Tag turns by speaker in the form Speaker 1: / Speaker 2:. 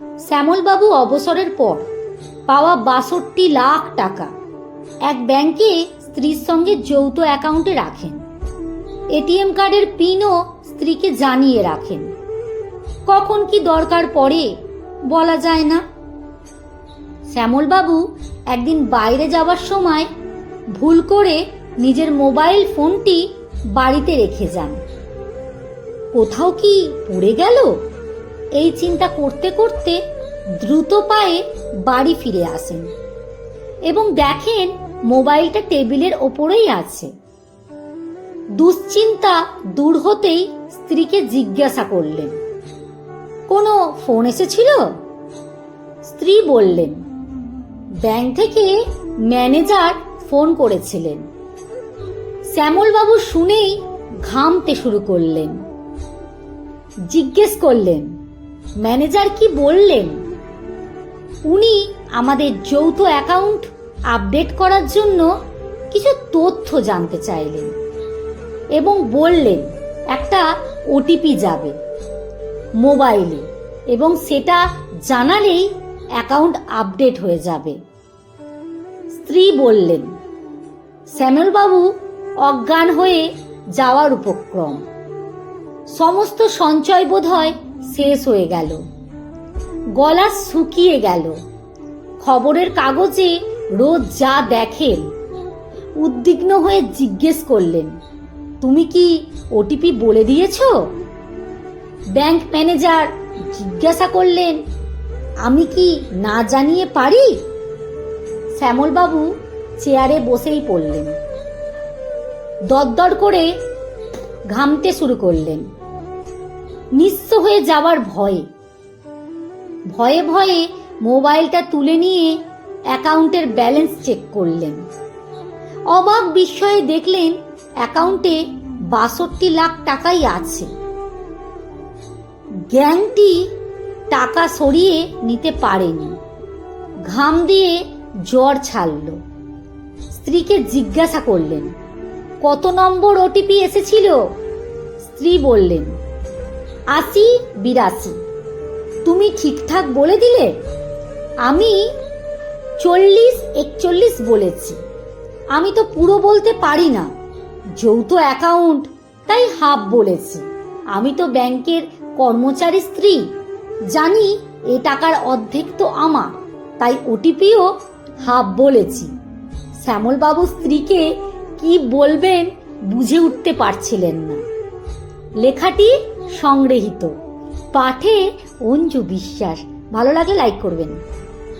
Speaker 1: শ্যামলবাবু অবসরের পর পাওয়া বাষট্টি লাখ টাকা এক ব্যাংকে স্ত্রীর সঙ্গে যৌথ অ্যাকাউন্টে রাখেন। এটিএম কার্ডের পিনও স্ত্রীকে জানিয়ে রাখেন। কখন কি দরকার পড়ে বলা যায় না। শ্যামলবাবু একদিন বাইরে যাওয়ার সময় ভুল করে নিজের মোবাইল ফোনটি বাড়িতে রেখে যান। কোথাও কি পড়ে গেল? এই চিন্তা করতে করতে দ্রুত পায়ে বাড়ি ফিরে আসেন এবং দেখেন মোবাইলটা টেবিলের ওপরেই আছে। দুশ্চিন্তা দূর হতেই স্ত্রীকে জিজ্ঞাসা করলেন, কোনো ফোন এসেছিল? স্ত্রী বললেন, ব্যাংক থেকে ম্যানেজার ফোন করেছিলেন। শ্যামলবাবু শুনেই ঘামতে শুরু করলেন, জিজ্ঞেস করলেন ম্যানেজার কি বললেন? উনি আমাদের যৌথ অ্যাকাউন্ট আপডেট করার জন্য কিছু তথ্য জানতে চাইলেন এবং বললেন, একটা ওটিপি যাবে মোবাইলে এবং সেটা জানালেই অ্যাকাউন্ট আপডেট হয়ে যাবে। স্ত্রী বললেন, শ্যামলবাবু অজ্ঞান হয়ে যাওয়ার উপক্রম। সমস্ত সঞ্চয় বোধ হয় শেষ হয়ে গেল। গলা শুকিয়ে গেল। খবরের কাগজে রোজ যা দেখেন, উদ্বিগ্ন হয়ে জিজ্ঞেস করলেন, তুমি কি ওটিপি বলে দিয়েছ? ব্যাংক ম্যানেজার জিজ্ঞাসা করলেন, আমি কি না জানিয়ে পারি? শ্যামলবাবু চেয়ারে বসেই পড়লেন। দরদর করে ঘামতে শুরু করলেন। নিঃস্ব হয়ে যাওয়ার ভয়ে। ভয়ে ভয়ে মোবাইলটা তুলে নিয়ে অ্যাকাউন্টের ব্যালেন্স চেক করলেন। অবাক বিস্ময়ে দেখলেন অ্যাকাউন্টে বাষট্টি লাখ টাকাই আছে। গ্যাংটি টাকা সরিয়ে নিতে পারেনি। ঘাম দিয়ে জ্বর ছাড়ল। স্ত্রীকে জিজ্ঞাসা করলেন, কত নম্বর ওটিপি এসেছিল? স্ত্রী বললেন আশি বিরাশি। তুমি ঠিকঠাক বলে দিলে? আমি চল্লিশ একচল্লিশ বলেছি। আমি তো পুরো বলতে পারি না। যৌথ অ্যাকাউন্ট, তাই হাফ বলেছি। আমি তো ব্যাংকের কর্মচারী স্ত্রী। জানি এ টাকার অর্ধেক তো আমার, তাই ওটিপিও হাফ বলেছি। শ্যামলবাবু স্ত্রীকে কি বলবেন বুঝে উঠতে পারছিলেন না। লেখাটি সংগৃহীত। পাঠে অঞ্জু বিশ্বাস। ভালো লাগলে লাইক করবেন।